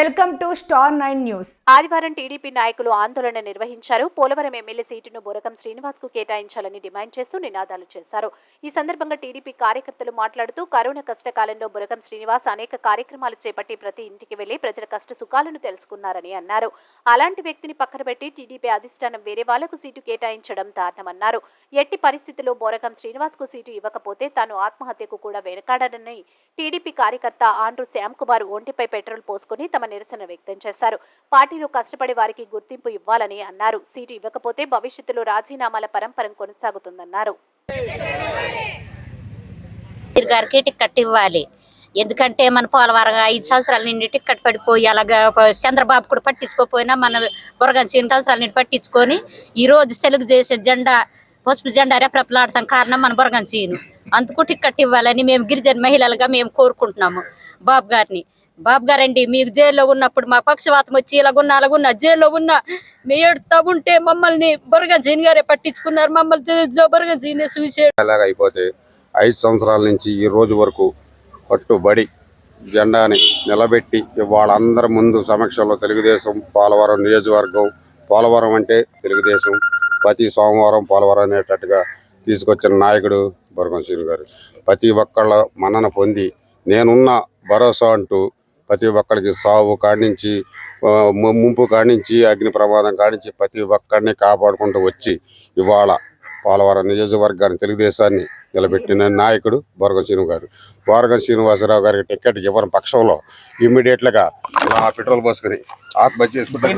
Welcome to star nine news. ఆదివారం TDP నాయకులు ఆందోళన నిర్వహించారు. పోలవరం ఎమ్మెల్యే సీటును బురకం శ్రీనివాస్కు కేటాయించాలని డిమాండ్ చేస్తూ నినాదాలు చేశారు. ఈ సందర్భంగా టీడీపీ కార్యకర్తలు మాట్లాడుతూ కరోనా కష్టకాలంలో బురకం శ్రీనివాస్ అనేక కార్యక్రమాలు చేపట్టి ప్రతి ఇంటికి వెళ్ళి ప్రజల కష్ట సుఖాలను తెలుసుకున్నారని అన్నారు. అలాంటి వ్యక్తిని పక్కన పెట్టి టీడీపీ అధిష్టానం వేరే వాళ్ళకు సీటు కేటాయించడం దారుణమన్నారు. ఎట్టి పరిస్థితుల్లో బోరకం శ్రీనివాస్కు సీటు ఇవ్వకపోతే తాను ఆత్మహత్యకు కూడా వెనకాడనని టీడీపీ కార్యకర్త ఆండ్రూ శ్యామ్ కుమార్ ఒంటిపై పెట్రోల్ పోసుకుని తమ నిరసన వ్యక్తం చేశారు. పార్టీలో కష్టపడే వారికి గుర్తింపు ఇవ్వాలని అన్నారు. సీటు ఇవ్వకపోతే భవిష్యత్తులో రాజీనామాల పరంపరం కొనసాగుతుందన్నారు. గారికి టిక్కెట్ ఇవ్వాలి. ఎందుకంటే మన పోలవరం ఐదు సంవత్సరాల నుండి టిక్కెట్ పడిపోయి అలాగా చంద్రబాబు కూడా పట్టించుకోపోయినా మన బురగం చిన్న సంవత్సరాల నుండి పట్టించుకొని ఈ రోజు తెలుగుదేశం జెండా పసుపు జెండా రెప్రపలాడటం కారణం మన బురగం అందుకు టిక్కెట్ ఇవ్వాలని మేము గిరిజన మహిళలుగా మేము కోరుకుంటున్నాము. బాబు గారిని. బాబు గారండి మీకు జైల్లో ఉన్నప్పుడు మా పక్షవాతం వచ్చి ఇలాగున్నా అలాగున్న జైల్లో ఉన్న మీ ఏడుతా ఉంటే మమ్మల్ని బురగం చీని గారే పట్టించుకున్నారు. మమ్మల్ని బురగం చీనే చూసే అలాగ అయిపోతే ఐదు సంవత్సరాల నుంచి ఈ రోజు వరకు కట్టుబడి జెండాని నిలబెట్టి వాళ్ళందరి ముందు సమక్షంలో తెలుగుదేశం పోలవరం నియోజకవర్గం పోలవరం అంటే తెలుగుదేశం ప్రతి సోమవారం పోలవరం అనేటట్టుగా తీసుకొచ్చిన నాయకుడు బొరగం గారు. ప్రతి ఒక్కళ్ళ మన్నన పొంది నేనున్న భరోసా అంటూ ప్రతి ఒక్కరికి సాగు కాడించి ముంపు కాడించి అగ్ని ప్రమాదం కాడించి ప్రతి ఒక్కరిని కాపాడుకుంటూ వచ్చి ఇవాళ పోలవరం నియోజకవర్గాన్ని తెలుగుదేశాన్ని నిలబెట్టిన నాయకుడు బోరగం శ్రీను గారు. బోరగం శ్రీనివాసరావు గారికి టికెట్ ఇవ్వని పక్షంలో ఇమ్మీడియట్లుగా ఇలా పెట్రోల్ పోసుకుని ఆత్మహత్య చేసుకుంటారు.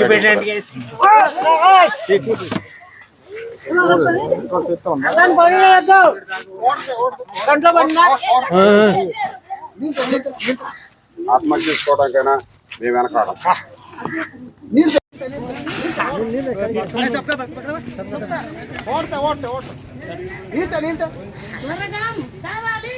ఆత్మహత్య చేసుకోవడానికైనా మేము వెనకాడం. ఓడతా ఓడతా ఓడతా నీత నీత కావాలి.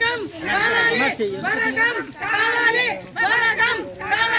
వరకం కావాలి వరకం కావాలి వరకం